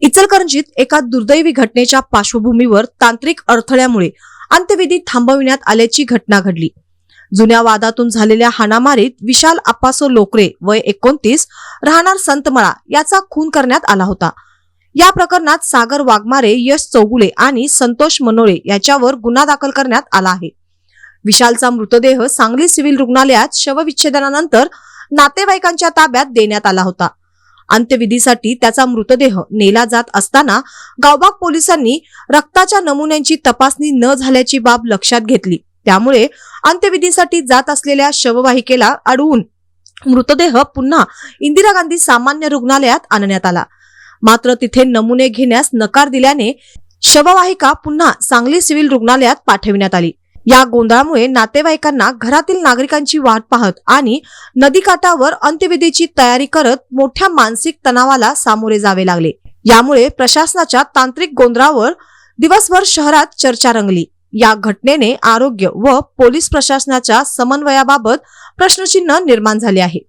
इचलकरंजीत एका दुर्दैवी घटनेच्या पार्श्वभूमीवर तांत्रिक अडथळ्यामुळे अंत्यविधी थांबविण्यात आल्याची घटना घडली. जुन्या वादातून झालेल्या हाणामारीत विशाल अप्पासो लोकरे वय एकोणतीस राहणार संतमळा याचा खून करण्यात आला होता. या प्रकरणात सागर वाघमारे यश चौगुले आणि संतोष मनोळे याच्यावर गुन्हा दाखल करण्यात आला आहे. विशालचा मृतदेह सांगली सिव्हिल रुग्णालयात शवविच्छेदनानंतर नातेवाईकांच्या ताब्यात देण्यात आला होता. अंत्यविधीसाठी त्याचा मृतदेह नेला जात असताना गावबाग पोलिसांनी रक्ताच्या नमुन्यांची तपासणी न झाल्याची बाब लक्षात घेतली. त्यामुळे अंत्यविधीसाठी जात असलेल्या शववाहिकेला अडवून मृतदेह पुन्हा इंदिरा गांधी सामान्य रुग्णालयात आणण्यात आला. मात्र तिथे नमुने घेण्यास नकार दिल्याने शववाहिका पुन्हा सांगली सिव्हिल रुग्णालयात पाठविण्यात आली. या गोंधळामुळे नातेवाईकांना घरातील नागरिकांची वाट पाहत आणि नदीकाठावर अंत्यविधीची तयारी करत मोठ्या मानसिक तणावाला सामोरे जावे लागले. यामुळे प्रशासनाच्या तांत्रिक गोंधळावर दिवसभर शहरात चर्चा रंगली. या घटनेने आरोग्य व पोलीस प्रशासनाच्या समन्वयाबाबत प्रश्नचिन्ह निर्माण झाले आहे.